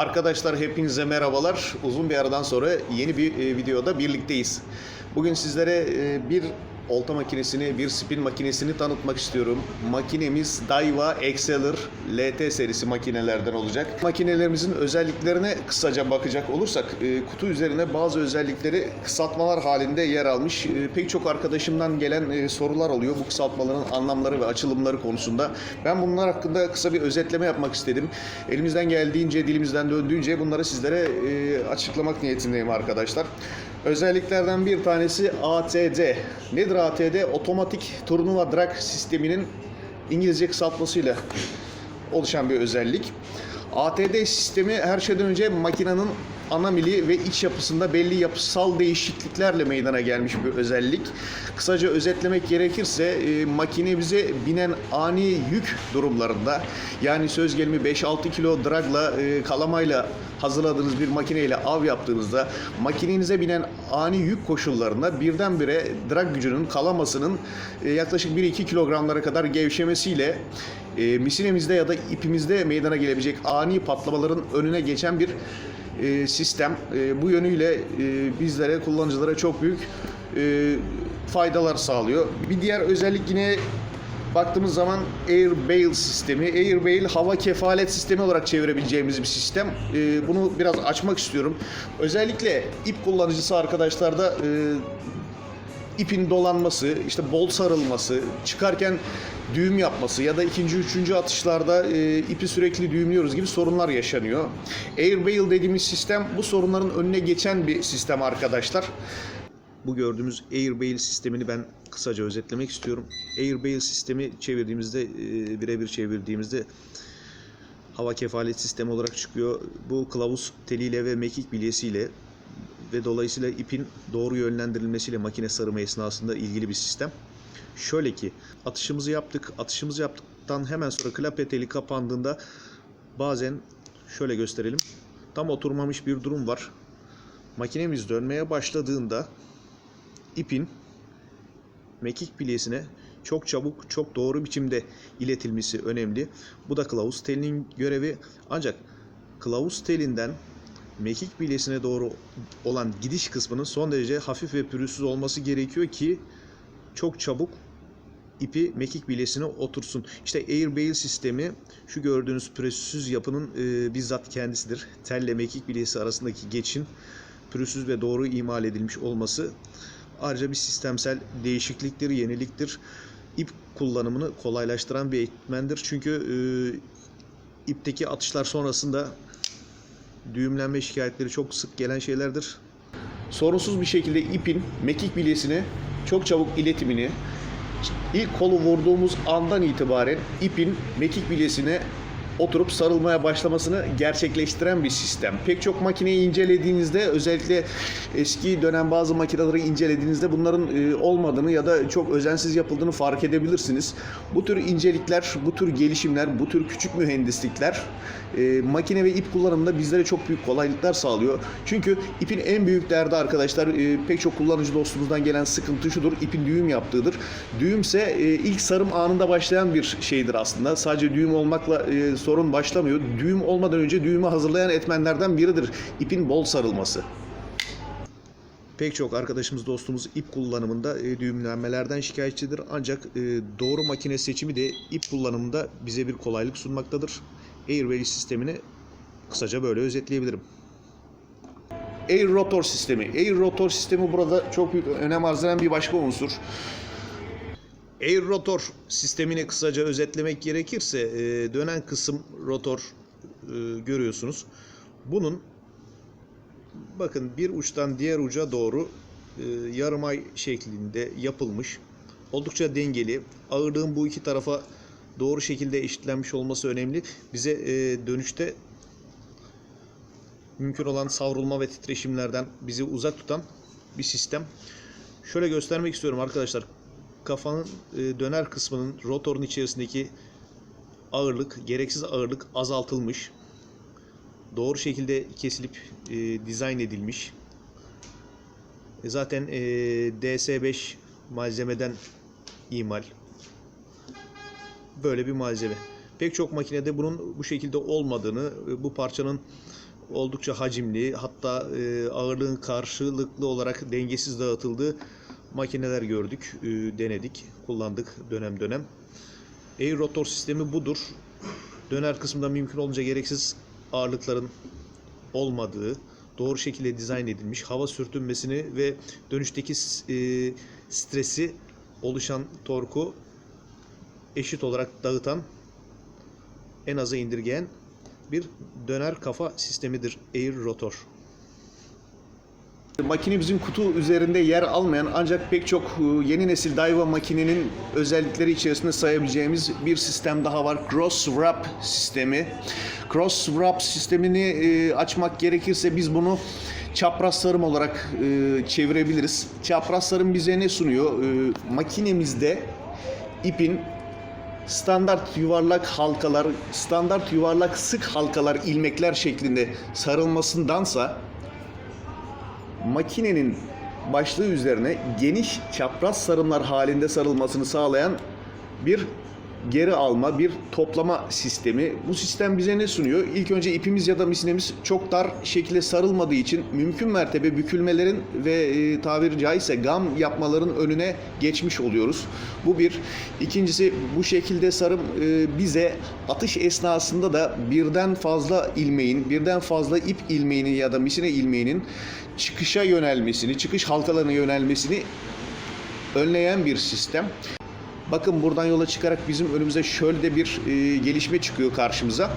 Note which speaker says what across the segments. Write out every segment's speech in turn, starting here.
Speaker 1: Arkadaşlar hepinize merhabalar. Uzun bir aradan sonra yeni bir e, videoda birlikteyiz. Bugün sizlere e, bir olta makinesini, bir spin makinesini tanıtmak istiyorum. Makinemiz Daiwa Exceller LT serisi makinelerden olacak. Makinelerimizin özelliklerine kısaca bakacak olursak, e, kutu üzerine bazı özellikleri kısaltmalar halinde yer almış. E, Pek çok arkadaşımdan gelen e, sorular oluyor bu kısaltmaların anlamları ve açılımları konusunda. Ben bunlar hakkında kısa bir özetleme yapmak istedim. Elimizden geldiğince, dilimizden döndüğünce bunları sizlere açıklamak niyetindeyim arkadaşlar. Özelliklerden bir tanesi ATD. Nedir ATD? Otomatik turnuva drag sisteminin İngilizce kısaltmasıyla oluşan bir özellik. ATD sistemi her şeyden önce makinenin ana mili ve iç yapısında belli yapısal değişikliklerle meydana gelmiş bir özellik. Kısaca özetlemek gerekirse e, makinemize binen ani yük durumlarında yani söz gelimi 5-6 kilo dragla e, kalamayla hazırladığınız bir makineyle av yaptığınızda makinenize binen ani yük koşullarında birdenbire drag gücünün kalamasının e, yaklaşık 1-2 kilogramlara kadar gevşemesiyle e, misinemizde ya da ipimizde meydana gelebilecek ani patlamaların önüne geçen bir e, sistem. Bu yönüyle bizlere, kullanıcılara çok büyük faydalar sağlıyor. Bir diğer özellik yine baktığımız zaman Air Bail sistemi. Air Bail hava kefalet sistemi olarak çevirebileceğimiz bir sistem. E, bunu biraz açmak istiyorum. Özellikle ip kullanıcısı arkadaşlarda e, ipin dolanması, işte bol sarılması, çıkarken düğüm yapması ya da ikinci, üçüncü atışlarda e, ipi sürekli düğümlüyoruz gibi sorunlar yaşanıyor. Airbail dediğimiz sistem bu sorunların önüne geçen bir sistem arkadaşlar. Bu gördüğümüz Airbail sistemini ben kısaca özetlemek istiyorum. Airbail sistemi çevirdiğimizde, e, birebir çevirdiğimizde hava kefalet sistemi olarak çıkıyor. Bu kılavuz teliyle ve mekik bilyesiyle ve dolayısıyla ipin doğru yönlendirilmesiyle makine sarımı esnasında ilgili bir sistem. Şöyle ki atışımızı yaptık. Atışımızı yaptıktan hemen sonra klapya teli kapandığında bazen şöyle gösterelim. Tam oturmamış bir durum var. Makinemiz dönmeye başladığında ipin mekik bilyesine çok çabuk, çok doğru biçimde iletilmesi önemli. Bu da kılavuz telinin görevi. Ancak kılavuz telinden mekik bilyesine doğru olan gidiş kısmının son derece hafif ve pürüzsüz olması gerekiyor ki çok çabuk ipi mekik bilyesine otursun. İşte Airbail sistemi şu gördüğünüz pürüzsüz yapının e, bizzat kendisidir. Telle mekik bilyesi arasındaki geçin pürüzsüz ve doğru imal edilmiş olması ayrıca bir sistemsel değişikliktir, yeniliktir. İp kullanımını kolaylaştıran bir etmendir. Çünkü e, ipteki atışlar sonrasında düğümlenme şikayetleri çok sık gelen şeylerdir. Sorunsuz bir şekilde ipin mekik bilyesine çok çabuk iletimini ilk kolu vurduğumuz andan itibaren ipin mekik bilyesine oturup sarılmaya başlamasını gerçekleştiren bir sistem. Pek çok makineyi incelediğinizde özellikle eski dönem bazı makineleri incelediğinizde bunların e, olmadığını ya da çok özensiz yapıldığını fark edebilirsiniz. Bu tür incelikler, bu tür gelişimler, bu tür küçük mühendislikler e, makine ve ip kullanımında bizlere çok büyük kolaylıklar sağlıyor. Çünkü ipin en büyük derdi arkadaşlar e, pek çok kullanıcı dostumuzdan gelen sıkıntı şudur. ipin düğüm yaptığıdır. Düğümse ilk sarım anında başlayan bir şeydir aslında. Sadece düğüm olmakla e, sorun başlamıyor. Düğüm olmadan önce düğümü hazırlayan etmenlerden biridir ipin bol sarılması. Pek çok arkadaşımız, dostumuz ip kullanımında e, düğümlenmelerden şikayetçidir. Ancak e, doğru makine seçimi de ip kullanımında bize bir kolaylık sunmaktadır. Airway sistemini kısaca böyle özetleyebilirim. Air rotor sistemi. Air rotor sistemi burada çok büyük önem arz eden bir başka unsur. Air rotor sistemini kısaca özetlemek gerekirse e, dönen kısım rotor e, görüyorsunuz. Bunun bakın bir uçtan diğer uca doğru e, yarım ay şeklinde yapılmış. Oldukça dengeli. Ağırlığın bu iki tarafa doğru şekilde eşitlenmiş olması önemli. Bize e, dönüşte mümkün olan savrulma ve titreşimlerden bizi uzak tutan bir sistem. Şöyle göstermek istiyorum arkadaşlar. Kafanın e, döner kısmının rotorun içerisindeki ağırlık, gereksiz ağırlık azaltılmış. Doğru şekilde kesilip e, dizayn edilmiş. E, zaten e, DS5 malzemeden imal. Böyle bir malzeme. Pek çok makinede bunun bu şekilde olmadığını, e, bu parçanın oldukça hacimli hatta e, ağırlığın karşılıklı olarak dengesiz dağıtıldığı makineler gördük, e, denedik, kullandık dönem dönem. Air rotor sistemi budur. Döner kısmında mümkün olunca gereksiz ağırlıkların olmadığı, doğru şekilde dizayn edilmiş, hava sürtünmesini ve dönüşteki e, stresi oluşan torku eşit olarak dağıtan, en aza indirgeyen bir döner kafa sistemidir Air Rotor. Makinemizin kutu üzerinde yer almayan ancak pek çok e, yeni nesil Daiwa makinenin özellikleri içerisinde sayabileceğimiz bir sistem daha var. Cross Wrap sistemi. Cross Wrap sistemini e, açmak gerekirse biz bunu çapraz sarım olarak e, çevirebiliriz. Çapraz sarım bize ne sunuyor? Makinemizde ipin standart yuvarlak halkalar, standart yuvarlak sık halkalar, ilmekler şeklinde sarılmasındansa makinenin başlığı üzerine geniş çapraz sarımlar halinde sarılmasını sağlayan bir geri alma, bir toplama sistemi. Bu sistem bize ne sunuyor? İlk önce ipimiz ya da misinemiz çok dar şekilde sarılmadığı için mümkün mertebe bükülmelerin ve e, tabiri caizse gam yapmaların önüne geçmiş oluyoruz. Bu bir. İkincisi bu şekilde sarım e, bize atış esnasında da birden fazla ilmeğin, birden fazla ip ilmeğinin ya da misine ilmeğinin çıkışa yönelmesini, çıkış halkalarına yönelmesini önleyen bir sistem. Bakın buradan yola çıkarak bizim önümüze şöyle bir e, gelişme çıkıyor karşımıza.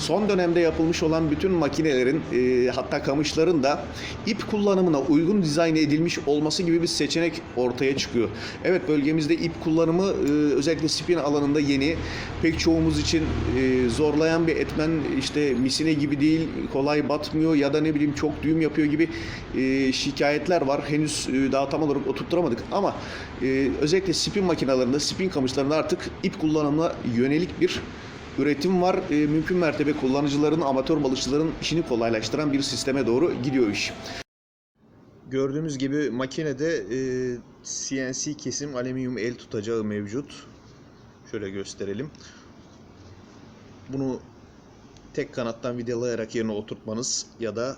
Speaker 1: Son dönemde yapılmış olan bütün makinelerin e, hatta kamışların da ip kullanımına uygun dizayn edilmiş olması gibi bir seçenek ortaya çıkıyor. Evet bölgemizde ip kullanımı e, özellikle spin alanında yeni. Pek çoğumuz için e, zorlayan bir etmen işte misine gibi değil kolay batmıyor ya da ne bileyim çok düğüm yapıyor gibi e, şikayetler var. Henüz e, daha tam olarak oturtturamadık ama e, özellikle spin makinalarında spin kamışlarında artık ip kullanımına yönelik bir üretim var. E, mümkün mertebe kullanıcıların, amatör balıkçıların işini kolaylaştıran bir sisteme doğru gidiyor iş. Gördüğünüz gibi makinede e, CNC kesim alüminyum el tutacağı mevcut. Şöyle gösterelim. Bunu tek kanattan vidalayarak yerine oturtmanız ya da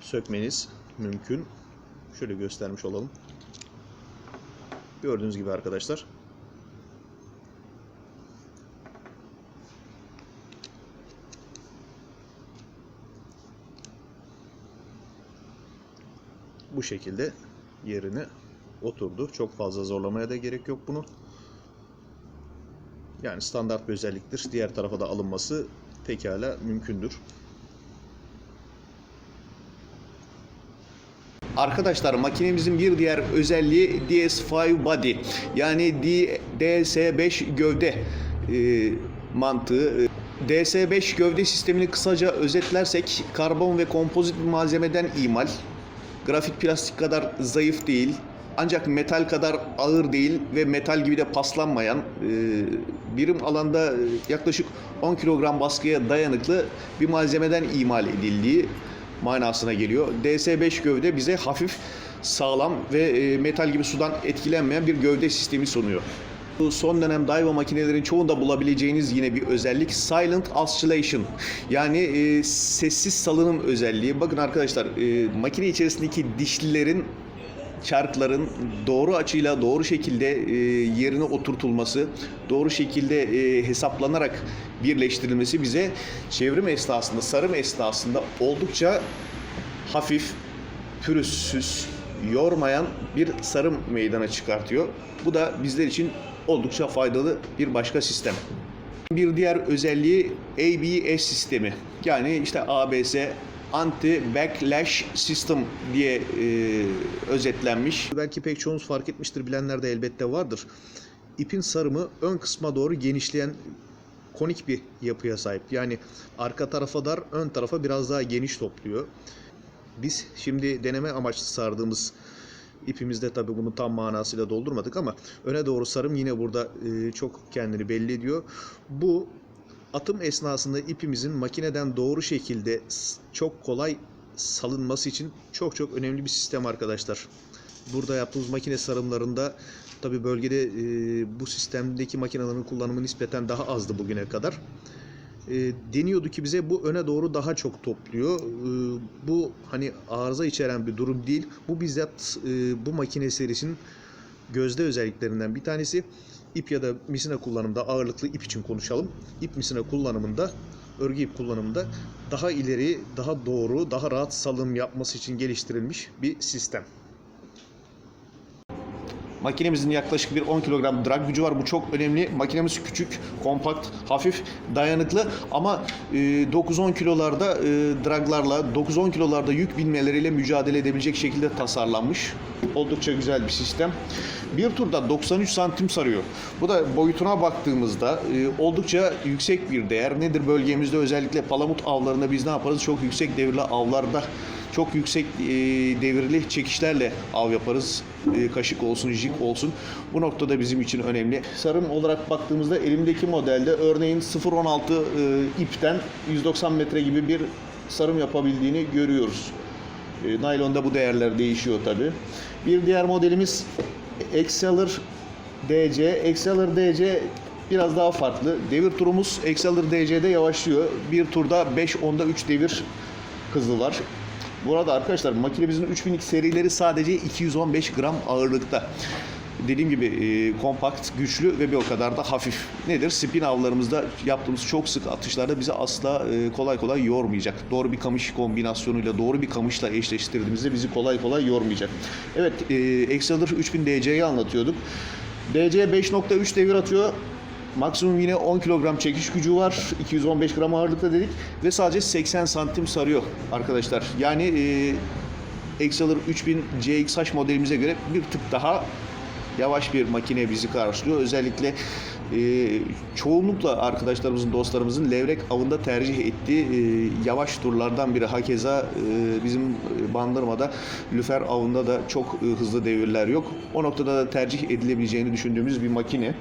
Speaker 1: sökmeniz mümkün. Şöyle göstermiş olalım. Gördüğünüz gibi arkadaşlar. Bu şekilde yerine oturdu. Çok fazla zorlamaya da gerek yok bunu. Yani standart bir özelliktir. Diğer tarafa da alınması pekala mümkündür. Arkadaşlar makinemizin bir diğer özelliği DS5 body yani DS5 gövde e, mantığı. DS5 gövde sistemini kısaca özetlersek karbon ve kompozit malzemeden imal. Grafit plastik kadar zayıf değil. Ancak metal kadar ağır değil ve metal gibi de paslanmayan e, birim alanda yaklaşık 10 kilogram baskıya dayanıklı bir malzemeden imal edildiği manasına geliyor. DS5 gövde bize hafif, sağlam ve e, metal gibi sudan etkilenmeyen bir gövde sistemi sunuyor. Bu son dönem Daiwa makinelerin çoğunda bulabileceğiniz yine bir özellik Silent Oscillation. Yani e, sessiz salınım özelliği. Bakın arkadaşlar e, makine içerisindeki dişlilerin çarkların doğru açıyla doğru şekilde e, yerine oturtulması, doğru şekilde e, hesaplanarak birleştirilmesi bize çevrim esnasında, sarım esnasında oldukça hafif, pürüzsüz, yormayan bir sarım meydana çıkartıyor. Bu da bizler için oldukça faydalı bir başka sistem. Bir diğer özelliği ABS sistemi. Yani işte ABS Anti Backlash System diye e, özetlenmiş. Belki pek çoğunuz fark etmiştir, bilenler de elbette vardır. İpin sarımı ön kısma doğru genişleyen konik bir yapıya sahip. Yani arka tarafa dar, ön tarafa biraz daha geniş topluyor. Biz şimdi deneme amaçlı sardığımız ipimizde tabi bunu tam manasıyla doldurmadık ama öne doğru sarım yine burada e, çok kendini belli ediyor. Bu atım esnasında ipimizin makineden doğru şekilde çok kolay salınması için çok çok önemli bir sistem arkadaşlar. Burada yaptığımız makine sarımlarında tabi bölgede e, bu sistemdeki makinelerin kullanımı nispeten daha azdı bugüne kadar. E, deniyordu ki bize bu öne doğru daha çok topluyor. E, bu hani arıza içeren bir durum değil. Bu bizzat e, bu makine serisinin gözde özelliklerinden bir tanesi. İp ya da misina kullanımında ağırlıklı ip için konuşalım. İp misina kullanımında örgü ip kullanımında daha ileri, daha doğru, daha rahat salım yapması için geliştirilmiş bir sistem. Makinemizin yaklaşık bir 10 kilogram drag gücü var. Bu çok önemli. Makinemiz küçük, kompakt, hafif, dayanıklı ama e, 9-10 kilolarda e, draglarla, 9-10 kilolarda yük binmeleriyle mücadele edebilecek şekilde tasarlanmış. Oldukça güzel bir sistem. Bir turda 93 santim sarıyor. Bu da boyutuna baktığımızda e, oldukça yüksek bir değer. Nedir bölgemizde özellikle palamut avlarında biz ne yaparız? Çok yüksek devirli avlarda çok yüksek e, devirli çekişlerle av yaparız. E, kaşık olsun, jig olsun. Bu noktada bizim için önemli. Sarım olarak baktığımızda elimdeki modelde örneğin 0.16 e, ipten 190 metre gibi bir sarım yapabildiğini görüyoruz. E, naylonda bu değerler değişiyor tabi. Bir diğer modelimiz Exceller DC. Exceller DC biraz daha farklı. Devir turumuz Exceller DC'de yavaşlıyor. Bir turda 5-10'da 3 devir hızı var. Burada arkadaşlar makinemizin 3000'lik serileri sadece 215 gram ağırlıkta. Dediğim gibi e, kompakt, güçlü ve bir o kadar da hafif. Nedir? Spin avlarımızda yaptığımız çok sık atışlarda bizi asla e, kolay kolay yormayacak. Doğru bir kamış kombinasyonuyla, doğru bir kamışla eşleştirdiğimizde bizi kolay kolay yormayacak. Evet, e, Exceller 3000 DC'yi anlatıyorduk. DC 5.3 devir atıyor. Maksimum yine 10 kilogram çekiş gücü var. 215 gram ağırlıkta dedik. Ve sadece 80 santim sarıyor arkadaşlar. Yani e, Exceller 3000 CXH modelimize göre bir tık daha yavaş bir makine bizi karşılıyor. Özellikle e, çoğunlukla arkadaşlarımızın, dostlarımızın levrek avında tercih ettiği e, yavaş turlardan biri. Hakeza e, bizim bandırmada lüfer avında da çok e, hızlı devirler yok. O noktada da tercih edilebileceğini düşündüğümüz bir makine.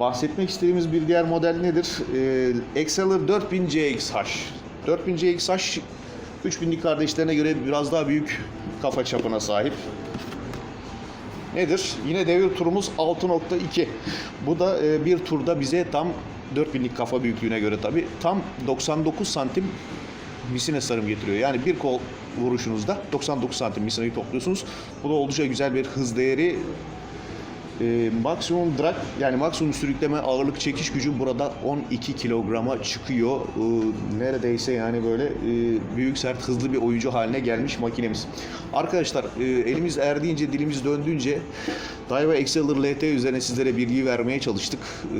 Speaker 1: Bahsetmek istediğimiz bir diğer model nedir? Ee, Exceller 4000 CXH. 4000 CXH 3000'lik kardeşlerine göre biraz daha büyük kafa çapına sahip. Nedir? Yine devir turumuz 6.2. Bu da e, bir turda bize tam 4000'lik kafa büyüklüğüne göre tabi tam 99 santim misine sarım getiriyor. Yani bir kol vuruşunuzda 99 santim misinayı topluyorsunuz. Bu da oldukça güzel bir hız değeri e, maksimum drag yani maksimum sürükleme ağırlık çekiş gücü burada 12 kilograma çıkıyor. E, neredeyse yani böyle e, büyük sert hızlı bir oyuncu haline gelmiş makinemiz. Arkadaşlar e, elimiz erdiğince dilimiz döndüğünce Daiwa Exceller LT üzerine sizlere bilgi vermeye çalıştık. E,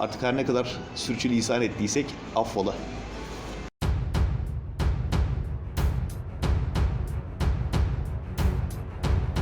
Speaker 1: artık her ne kadar sürçülisan ettiysek affola.